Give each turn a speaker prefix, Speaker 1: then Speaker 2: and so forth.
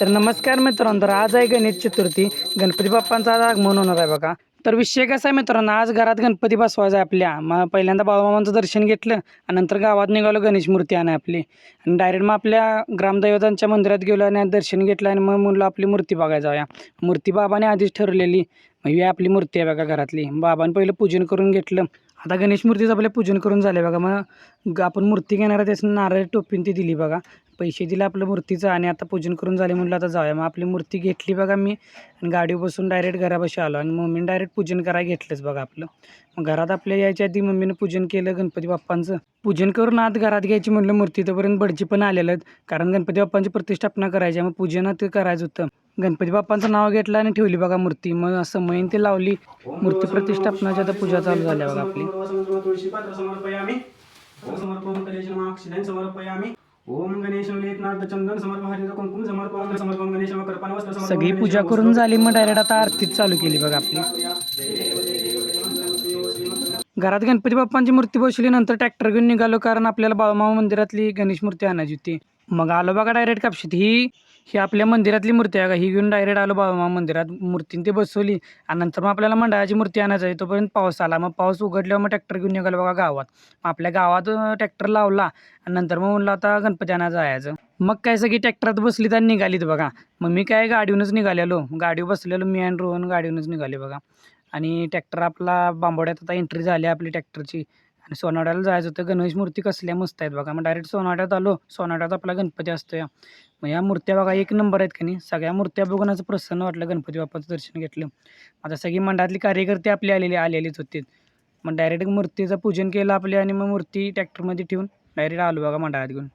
Speaker 1: तर नमस्कार मित्रांनो तर आज आहे गणेश चतुर्थी. गणपती बाप्पांचा आज आगमन होणार आहे बघा. तर विषय कसा आहे मित्रांनो आज घरात गणपती बसवायचा आहे आपल्या. मग पहिल्यांदा बाबामामांचं दर्शन घेतलं आणि नंतर गावात निघालो गणेश मूर्ती आणि आपली. आणि डायरेक्ट मग आपल्या ग्रामदैवतांच्या मंदिरात गेलो आणि दर्शन घेतलं आणि मग मुलं आपली मूर्ती बघायला जाऊया. मूर्ती बाबाने आधीच ठरलेली मग ही आपली मूर्ती आहे बघा घरातली. बाबाने पहिलं पूजन करून घेतलं. आता गणेश मूर्तीचं आपल्या पूजन करून झालं बघा. मग ग- आपण मूर्ती घेणार आहे त्याचं नारळ टोपीन ती दिली बघा. पैसे दिले आपलं मूर्तीचं आणि आता पूजन करून झाले म्हटलं आता जाऊया. मग आपली मूर्ती घेतली बघा मी आणि गाडी बसून डायरेक्ट घरापाशी आलो आणि मम्मीने डायरेक्ट पूजन करायला घेतलंच बघा आपलं. मग घरात आपल्या यायच्या आधी मम्मीनं पूजन केलं गणपती बाप्पांचं. पूजन करून आत घरात घ्यायची म्हटलं मूर्ती तोपर्यंत बडजी पण आलेलं आहेत. कारण गणपती बाप्पांची प्रतिष्ठापना करायची आहे. मग पूजन ते करायचं होतं. गणपती बाप्पांचं नाव घेतलं आणि ठेवली बघा मूर्ती. मग असं मैन ते लावली. मूर्ती प्रतिष्ठापनाची आता पूजा चालू झाल्या बघा आपली. सगळी पूजा करून झाली मग डायरेक्ट आता आरतीच चालू केली बघा आपली. घरात गणपती बाप्पांची मूर्ती बसवली नंतर ट्रॅक्टर घेऊन निघालो कारण आपल्याला बाळूमामा मंदिरातली गणेश मूर्ती आणायची होती. मग आलो बघा डायरेक्ट कापशीत. ही ही आपल्या मंदिरातली मूर्ती आहे का ही घेऊन डायरेक्ट आलो बाळूमामा मंदिरात. मूर्तीने ते बसवली. आणि नंतर मग आपल्याला मंडळाची मूर्ती आणायची आहे. तोपर्यंत पाऊस आला. मग पाऊस उघडल्यावर मग ट्रॅक्टर घेऊन निघालो बघा गावात. मग आपल्या गावात ट्रॅक्टर लावला. आणि नंतर मग म्हणलं आता गणपती आणायचं जायचं. मग काय सगळी ट्रॅक्टरात बसली तर निघालीत बघा. मग मी काय गाडीहूनच निघालेलो. गाडीवर बसलेलो मी आणि रोहन गाडीहूनच निघाले बघा. आणि ट्रॅक्टर आपला बांबोड्यात आता एंट्री झाली आपली ट्रॅक्टरची आणि सोनाट्याला जायचं होतं. गणेश मूर्ती कसल्या मस्त आहेत बघा. मग डायरेक्ट सोनाट्यात आलो. सोनाड्यात आपला गणपती असतो या मग या मूर्त्या बघा एक नंबर आहेत का नाही. सगळ्या मूर्त्या बघून असं प्रसन्न वाटलं गणपती बाप्पाचं दर्शन घेतलं. आता सगळी मंडळातली कार्यकर्ते आपली आलेली आलेलीच होती. मग डायरेक्ट मूर्तीचं पूजन केलं आपले आणि मग मूर्ती ट्रॅक्टरमध्ये ठेवून डायरेक्ट आलो बघा मंडळात घेऊन.